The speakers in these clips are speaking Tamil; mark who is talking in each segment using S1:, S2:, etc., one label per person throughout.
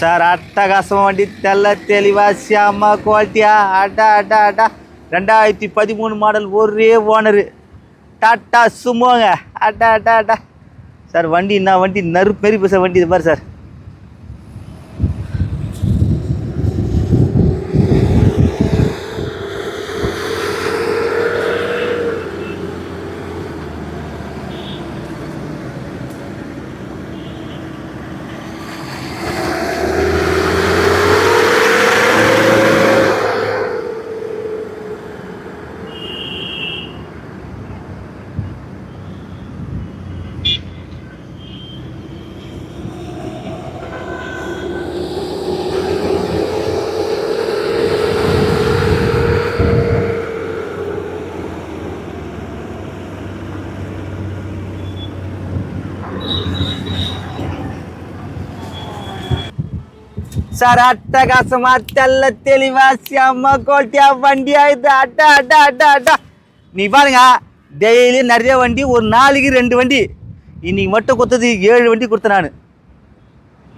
S1: சார் அட்டகாசம் வண்டி தெல்ல தெளிவா சியாமா குவாலிட்டியா அடா அடா அடா. ரெண்டாயிரத்தி பதிமூணு மாடல் ஒரே ஓனரு டாட்டா சுமோங்க. அடா அடா அடா. சார் வண்டி என்ன வண்டி? நறு பெரிய சார் வண்டி இது பாரு சார். சார் அட்டகாசமா தெல்ல தெளிவா சியாமா கோட்டியா வண்டி இது அட்டா அட்டா அட்டா அட்டா நீ பாருங்க டெய்லி நிறைய வண்டி ஒரு நாளைக்கு ரெண்டு வண்டி. இன்னைக்கு மட்டும் கொடுத்தது ஏழு வண்டி கொடுத்தேன் நான்.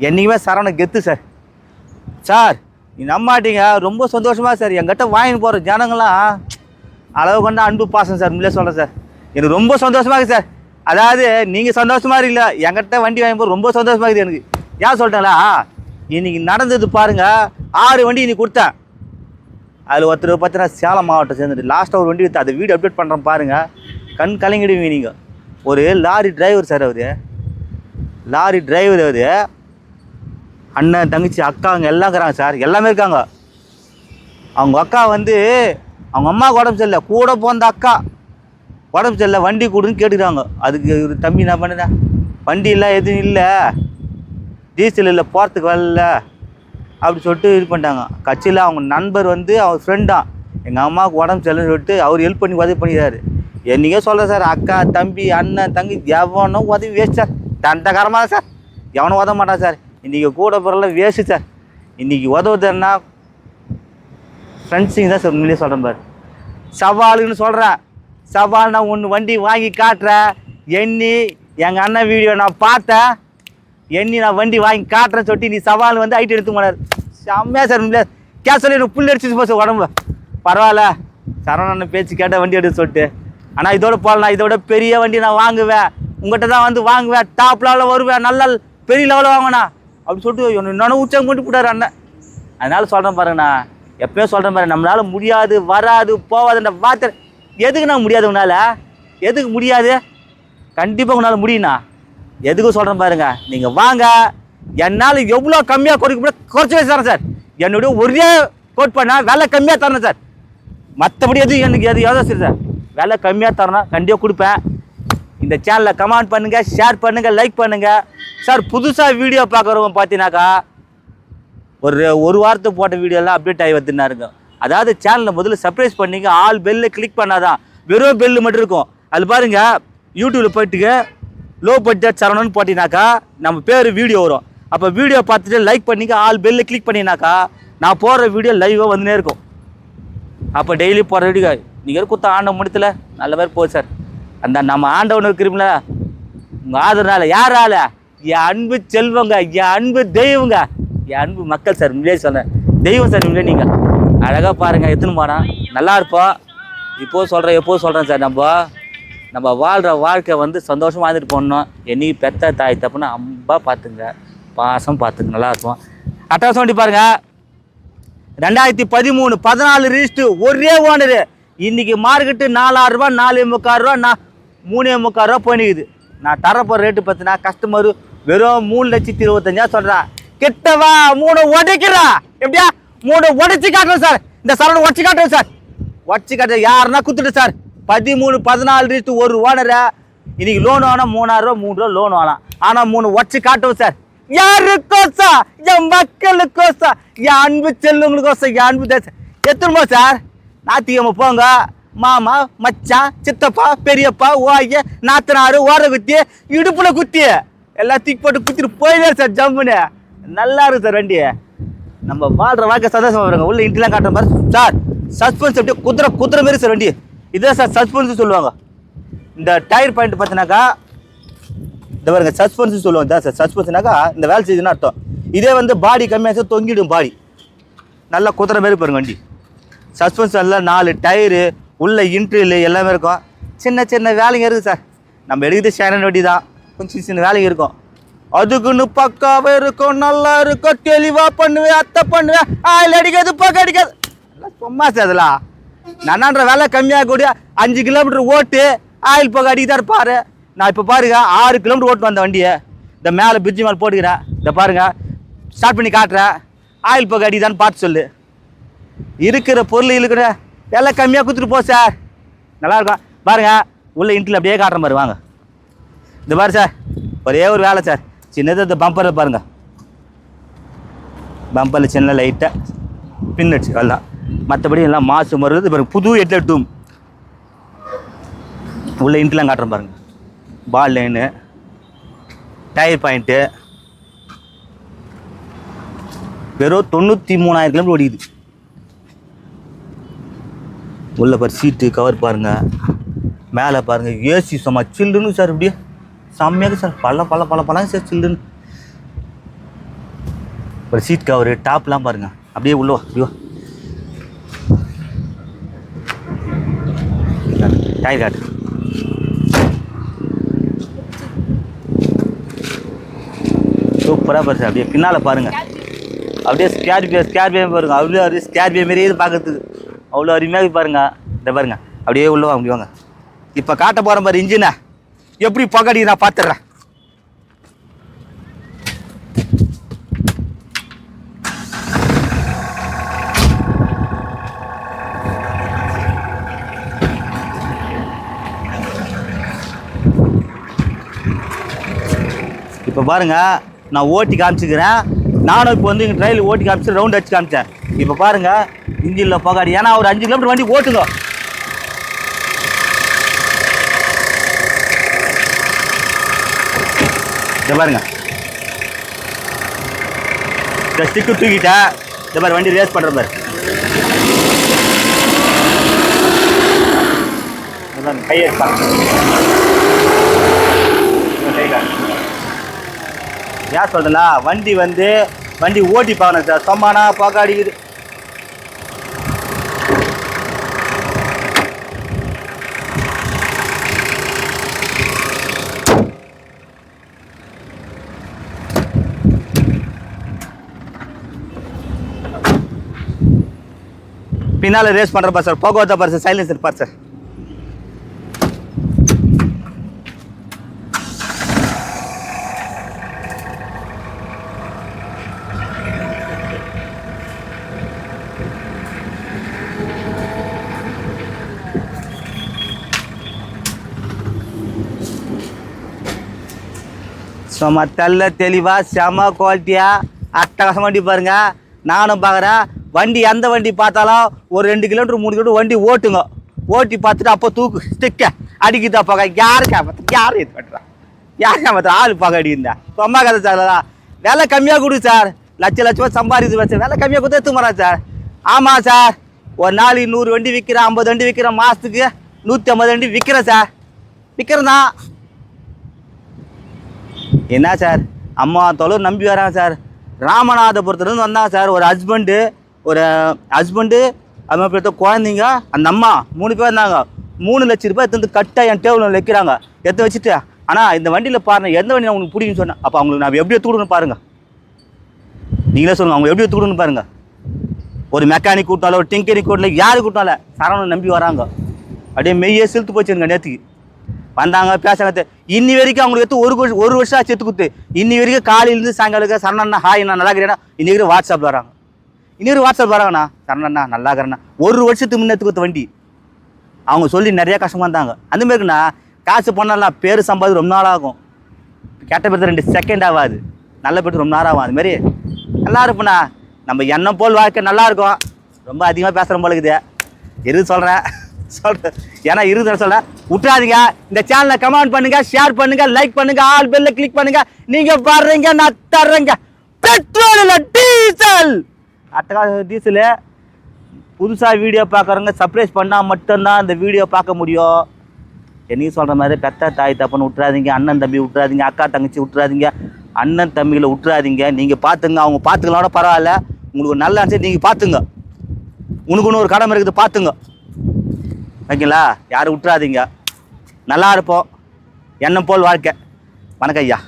S1: என்றைக்குமே சரவண கெத்து சார். சார் நீ நம்பாட்டீங்க ரொம்ப சந்தோஷமாக சார். என்கிட்ட வாங்கிட்டு போகிற ஜனங்களாம் அளவு கொண்ட அன்பு பாசம் சார் உண்மையிலே சொல்கிறேன் சார். எனக்கு ரொம்ப சந்தோஷமாக இருக்குது சார். அதாவது நீங்கள் சந்தோஷமாக இருக்கீங்களா? என்கிட்ட வண்டி வாங்கி போகிற ரொம்ப சந்தோஷமாக இருக்குது எனக்கு. ஏன் சொல்லிட்டேங்களா இன்றைக்கி நடந்தது பாருங்கள் ஆறு வண்டி இன்னைக்கு கொடுத்தேன். அதில் ஒருத்தர் பார்த்தீங்கன்னா சேலம் மாவட்டம் சேர்ந்துட்டு லாஸ்ட்டாக ஒரு வண்டி விற்று அதை வீடியோ அப்டேட் பண்ணுறேன் பாருங்கள் கண் கலங்கிடுவீங்க நீங்கள் ஒரு லாரி டிரைவர் சார் அவர். லாரி டிரைவர் அவர். அண்ணன் தங்கச்சி அக்காங்க எல்லாம் இருக்கிறாங்க சார் எல்லாமே இருக்காங்க. அவங்க அக்கா வந்து அவங்க அம்மாவுக்கு உடம்பு சரியில்லை. கூட போந்த அக்கா. உடம்பு சரியில்லை. வண்டி கொடுன்னு கேட்டுக்கிறாங்க. அதுக்கு இவரு தம்பி என்ன பண்ணுறேன் வண்டி இல்லை எதுவும் இல்லை. டீசல் இல்லை போகிறதுக்கு வரல அப்படி சொல்லிட்டு இது பண்ணிட்டாங்க. கட்சியில் அவங்க நண்பர் வந்து அவர் ஃப்ரெண்டான் எங்கள் அம்மாவுக்கு உடம்பு சரியில்லைன்னு சொல்லிட்டு அவர் ஹெல்ப் பண்ணி உதவி பண்ணிடுறாரு என்றைக்கே சொல்கிறேன் சார் அக்கா தம்பி அண்ணன் தங்கி எவனும் உதவி வேஸ்ட் சார். தண்டகரமாக சார். எவனும் உதவ மாட்டான் சார். இன்றைக்கி கூட பிறல வேஸ்ட்டு சார். இன்றைக்கி உதவுதுன்னா ஃப்ரெண்ட்ஸுங்க தான் சார் உண்மையிலே சொல்கிறேன் பாரு. சவாலுன்னு சொல்கிறேன் சவால் நான் ஒன்று வண்டி வாங்கி காட்டுறேன் எண்ணி எங்கள் அண்ணன் வீடியோ நான் பார்த்தேன். எண்ணி நான் வண்டி வாங்கி காட்டுறேன்னு சொல்லிட்டு நீ சவால் வந்து ஐட்டு எடுத்து போனார். செம்மையா சார் கேஸ் சொல்லி எனக்கு புல் அடிச்சு போச்சு உடம்பு பரவாயில்ல. சரவணன் பேச்சு கேட்ட வண்டி எடுத்து சொல்லிட்டு. ஆனால் இதோட போகலாம். இதோட பெரிய வண்டி நான் வாங்குவேன். உங்கள்கிட்ட தான் வந்து வாங்குவேன். டாப் லெவலில் வருவேன். நல்ல பெரிய லெவலில் வாங்கினா அப்படின்னு சொல்லிட்டு இன்னொன்று உச்சம் கொண்டு போட்டார் அண்ணன். அதனால சொல்கிறேன் பாருங்கண்ணா. எப்பயும் சொல்கிறேன் பாருங்க. நம்மளால முடியாது வராது போவாதுன்ற வார்த்தை. எதுக்கு நான் முடியாது உன்னால்? எதுக்கு முடியாது? கண்டிப்பாக உன்னால் முடியுண்ணா எதுக்கும் சொல்கிறேன் பாருங்க. நீங்கள் வாங்க. என்னால் எவ்வளோ கம்மியாக குறைக்க முடியும் குறைச்சி வச்சு தரேன் சார். என்னுடைய ஒரே கோட் பண்ணால் விலை கம்மியாக தரணும் சார். மற்றபடி எதுவும் எனக்கு எது எதோ சரி சார். விலை கம்மியாக தரணும் கண்டிப்பாக கொடுப்பேன். இந்த சேனலில் கமெண்ட் பண்ணுங்கள் ஷேர் பண்ணுங்கள் லைக் பண்ணுங்கள் சார் புதுசாக வீடியோ பார்க்குறவங்க பார்த்தீங்கன்னாக்கா ஒரு ஒரு வாரத்துக்கு போட்ட வீடியோலாம் அப்டேட் ஆகி வந்துருந்தாருங்க. அதாவது சேனலில் முதல்ல சர்ப்ரைஸ் பண்ணிங்க ஆல் பெல்லை கிளிக் பண்ணாதான். வெறும் பெல்லு மட்டும் இருக்கும். அது பாருங்கள் யூடியூப்பில் போயிட்டுங்க. லோ பட்ஜெட் சரவணன் போட்டினாக்கா நம்ம பேர் வீடியோ வரும். அப்போ வீடியோ பார்த்துட்டு லைக் பண்ணிங்க ஆல் பெல்லில் கிளிக் பண்ணினாக்கா நான் போடுற வீடியோ லைவாக வந்துனே இருக்கும். அப்போ டெய்லி போகிற வீடியோ நீங்கள் குத்த ஆண்ட முடித்துல நல்ல மாதிரி போகுது சார் அந்த நம்ம ஆண்டவன் இருக்கிறோம்ல உங்கள் ஆதரனால யாரால? என் அன்பு செல்வங்க என் அன்பு தெய்வங்க. என் அன்பு மக்கள் சார் உண்மையிலே சொன்னேன் தெய்வம் சார் உண்மையிலே நீங்கள் அழகாக பாருங்கள் எத்தனை போனால் நல்லா இருப்போம். இப்போது சொல்கிறேன் எப்போது சொல்கிறேன் சார் நம்ம? நம்ம வாழ்கிற வாழ்க்கை வந்து சந்தோஷமாக இருந்துட்டு போடணும் என்னைக்கு பெத்த தாய் தப்புன்னு அம்பா பார்த்துங்க. பாசம் பார்த்துங்க. நல்லா இருக்கும். அட்டகாசம் வண்டி பாருங்க. ரெண்டாயிரத்தி பதிமூணு பதினாலு ரிஜிஸ்ட் ஒரே ஓனரு இன்னைக்கு மார்க்கெட்டு நாலாயிரம் ரூபா நாலு முக்கால் ரூபா நான் மூணே முக்கால் ரூபா போயினுக்குது நான் தரப்போகிற ரேட்டு பார்த்தினா கஸ்டமரு வெறும் மூணு லட்சத்தி இருபத்தஞ்சா சொல்கிறேன் கிட்டவா மூணு உடைக்கிறா. எப்படியா? மூணு உடைச்சி காட்டுறேன் சார். இந்த சரவணை உடச்சி காட்டுறேன் சார். உடச்சி காட்டுறேன் யாருன்னா குத்துட்டு சார். பதிமூணு பதினாலு ரிஜிஸ்ட் ஒரு ஓனரை இன்னைக்கு லோன் வேணாம் மூணாயிரம் ரூபா மூணு ரூபா லோன் வேணாம் ஆனால் மூணு உடச்சி காட்டும் சார். யாருக்கோசா என் மக்களுக்கோசா என் அன்பு செல்லுங்களுக்கோசா என் அன்பு தேசம். எத்தனுமோ சார்? ஞாத்திக்கிழமை போங்க. மாமா மச்சான் சித்தப்பா பெரியப்பா ஓய்ய நாத்தனாரு ஓர குத்தி இடுப்பில் குத்தி. எல்லாம் தூக்கி போட்டு குத்திட்டு போயிடுவார் சார் ஜம்முன்னு. நல்லா இருக்கு சார் வண்டி. நம்ம வாழ்கிற வாழ்க்கை சந்தோஷமாக வருங்க. உள்ள இன்ட்ரெலாம் காட்டுற மாதிரி சார். சஸ்பென்ஸ் அப்படியே குதிரை குதிரை மாரி சார் வண்டி. இதுதான் சார் சஸ்பென்ஸ் சொல்லுவாங்க. இந்த டயர் பாயிண்ட் பார்த்தினாக்கா இந்த பாருங்க சஸ்பென்ஸ் சொல்லுவாங்க தான் சார். சஸ்பென்ஸ்னாக்கா இந்த வேலை செய்யுதுன்னு அர்த்தம். இதே வந்து பாடி கம்மியாக தொங்கிடும் பாடி நல்லா குதிரை மாரி பாருங்க வண்டி. சஸ்பென்ஸ் எல்லாம் நாலு டயரு உள்ள இன்ட்ரில் எல்லாமே இருக்கும். சின்ன சின்ன வேலைங்க இருக்குது சார். நம்ம எடுக்கிறது சேனல் வண்டி தான் கொஞ்சம் சின்ன சின்ன வேலைங்க இருக்கும். அதுக்குன்னு பக்காவே இருக்கும் நல்லா இருக்கும். தெளிவாக பண்ணுவேன் அத்தை பண்ணுவேன். ஆயில் அடிக்காது பக்கம் அடிக்காது. எல்லாம் சும்மா சார் அதெல்லாம். நன்னான்ற வேலை கம்மியாக கூடிய அஞ்சு கிலோமீட்டர் ஓட்டு ஆயில் போக அடிக்கிட்டா இருப்பாரு. நான் இப்போ பாருங்க ஆறு கிலோமீட்டர் ஓட்டு வந்த வண்டியை. இந்த மேலே பிரிட்ஜு மேலே போட்டுக்கிறேன். இந்த பாருங்க ஸ்டார்ட் பண்ணி காட்டுறேன். ஆயில் பக்கம் அடிக்குதான்னு பார்த்து சொல்லு. இருக்கிற பொருள் இருக்கிற எல்லாம் கம்மியாக கொடுத்துட்டு போ சார் நல்லா இருக்கும். பாருங்க உள்ள இன்ட்டில் அப்படியே காட்டுற மாதிரி வாங்க. இந்த பாரு சார் ஒரே ஒரு வேலை சார் சின்னது இந்த பம்பரில் பாருங்க. பம்பரில் சின்ன லைட்டாக பின்னடிச்சு வரலாம் மற்றபடி எல்லாம் மாசு மருந்து பாருங்க புது ஹெட்லைட் டூம் உள்ள இன்ட்லாம் காட்டுறேன் பாருங்க. பால் லைனு டயர் பாயிண்ட்டு வெறும் தொண்ணூற்றி மூணாயிரம் கிலோமீட்டர் ஓடிக்குது. உள்ள பாரு சீட்டு கவர் பாருங்க. மேலே பாருங்க ஏசி சும்மா சில்லுன்னு சார் இப்படியே. செம்மையாக சார் பல பல பல பழம் சார் சில்லுன்னு. ஒரு சீட் கவரு டாப்லாம் பாருங்க. அப்படியே உள்ளவா அப்படியே டயர் காட்டு சூப்பராக பரிசு அப்படியே பின்னால் பாருங்கள் அப்படியே ஸ்கேர்பியோ ஸ்கேர்பியோ பாருங்கள் அவ்வளோ அப்படியே ஸ்கேர்பியோ மாரியே பார்க்கறதுக்கு அவ்வளோ அருமையாக பாருங்க. இந்த பாருங்க. அப்படியே உள்ள வாங்க அப்படி வாங்க. இப்போ காட்ட போகிறேன் பாரு இன்ஜினை எப்படி பகடி நான் பார்த்துட்றேன் பாருங்கள் நான் ஓட்டி காமிச்சுக்கிறேன். நானும் இப்போ வந்து எங்கள் ட்ரையில் ஓட்டி காமிச்சு ரவுண்ட் அடிச்சு காமிச்சேன். இப்போ பாருங்கள் இன்ஜினில் புகாடி. ஏன்னா ஒரு அஞ்சு கிலோமீட்டர் வண்டி ஓட்டுங்க. இதை பாருங்க. இந்த ஸ்டிக்கு தூக்கிட்டேன். இந்த மாதிரி வண்டி ரேஸ் பண்ணுற பாரு. இந்த கையை பாருங்க இந்த கை காட்டு. ஏன் சொல்றேன்னா வண்டி வந்து வண்டி ஓட்டி பார்க்கணும் சார். சொம்மானா பார்க்க பின்னால் ரேஸ் பண்ணுற சார். போக்குவரத்தை பாரு சார். சைலன்சர் பார் சார். சும்மா தெல்ல தெளிவாக செம குவாலிட்டியாக அட்டகாசம் வண்டி பாருங்க. நானும் பார்க்குறேன் வண்டி எந்த வண்டி பார்த்தாலும் ஒரு ரெண்டு கிலோமீட்டர் மூணு கிலோமீட்டர் வண்டி ஓட்டுங்க. ஓட்டி பார்த்துட்டு அப்போ தூக்கு ஸ்டிக்க அடிக்குதா பார்க்க யாரு கேமத்து யார் இது பண்ணுறா யார் கேமத்து ஆள் பார்க்க அடிக்குதா சும்மா கதை சார் அதான். விலை கம்மியாக கொடு சார். லட்ச லட்சமாக சம்பாதிச்சு வச்சு விலை கம்மியாக கொடுத்து எடுத்து போகிறேன் சார்? ஆமாம் சார். ஒரு நாளைக்கு நூறு வண்டி விற்கிறேன் ஐம்பது வண்டி விற்கிறேன் மாதத்துக்கு நூற்றி ஐம்பது வண்டி விற்கிறேன் சார். விற்கிறேன் தான். என்ன சார்? அம்மா தொலை நம்பி வராங்க சார். ராமநாதபுரத்துலேருந்து வந்தாங்க சார் ஒரு ஹஸ்பண்டு ஒரு ஹஸ்பண்டு அது மாதிரி பெற்ற குழந்தைங்க அந்த அம்மா மூணு பேர் இருந்தாங்க மூணு லட்ச ரூபாய் எடுத்து வந்து கட்டாக என் டேபிளில் வைக்கிறாங்க. எடுத்து வச்சுட்டு ஆனால் இந்த வண்டியில் பாருங்கள் எந்த வண்டி உங்களுக்கு பிடிக்குன்னு சொன்னேன் அப்போ அவங்களுக்கு நான் எப்படி எடுத்துக்கணும்னு பாருங்கள் நீங்களே சொல்லுங்கள் அவங்க எப்படி எடுத்துக்கணும்னு பாருங்கள் ஒரு மெக்கானிக் கூட்டாலும் ஒரு டிங்கரிக் கூட்டல யார் கூட்டால சரவணன் நம்பி வராங்க. அப்படியே மெய்யே செலுத்து போச்சுருங்க நேற்றுக்கு வந்தாங்க பேசாங்க இன்னி வரைக்கும் அவங்களுக்கு எடுத்து ஒரு வருஷம் ஒரு வருஷம் ஆச்சு எடுத்து கொடுத்து. இன்னி வரைக்கும் காலையிலேருந்து சாயங்காலம் சரணண்ணா ஹாய் நான் நல்லா இருக்கிறேன்னா? இன்னி வரைக்கும் வாட்ஸ்அப்பில் வராங்க. இன்னி வரைக்கும் வாட்ஸ்அப் வராங்கண்ணா. சரணண்ணா நல்லா இருக்கிறேண்ணா. ஒரு வருஷத்துக்கு முன்னே எடுத்து வண்டி. அவங்க சொல்லி நிறைய கஷ்டமாக இருந்தாங்க. அந்த மாதிரிக்குண்ணா காசு பண்ணலாம் பேர் சம்பாதி ரொம்ப நாள் ஆகும். கெட்ட பேர் ரெண்டு செகண்ட் ஆகாது நல்ல பேர் ரொம்ப நேரம் ஆகும். அதுமாரி நல்லா இருப்பண்ணா நம்ம எண்ணம் போல் வாழ்க்கை நல்லா இருக்கும். ரொம்ப அதிகமாக பேசுகிற போல இருக்குது. எது சொல்கிறேன் சொல்கிறேன் ஏன்னா இருக்குதுன்னு சொல்ல விட்டுறாதீங்க. இந்த சேனலை கமெண்ட் பண்ணுங்க ஷேர் பண்ணுங்க லைக் பண்ணுங்க ஆல் பெல்ல கிளிக் பண்ணுங்க. நீங்க வர்றீங்க நான் தர்றேங்க. பெட்ரோல் இல்லை டீசல் அட்டகாச டீசலு புதுசாக வீடியோ பார்க்குறவங்க சர்ப்ரைஸ் பண்ணால் மட்டும்தான் இந்த வீடியோ பார்க்க முடியும். என்னையும் சொல்கிற மாதிரி பெத்த தாய் தப்புன்னு விட்டுறாதீங்க அண்ணன் தம்பி விட்டுறாதீங்க அக்கா தங்கச்சி விட்டுறாதீங்க அண்ணன் தம்பியில் விட்டுறாதீங்க. நீங்கள் பார்த்துங்க அவங்க பார்த்துக்கலாம் பரவாயில்ல. உங்களுக்கு நல்லா இருந்துச்சு நீங்கள் பார்த்துங்க. உனக்குன்னு ஒரு கடமை இருக்குது பார்த்துங்க. ஓகேங்களா? யாரும் விட்டுறாதீங்க நல்லா இருப்போம். எண்ணம் போல் வாழ்க்கை. வணக்கம் ஐயா.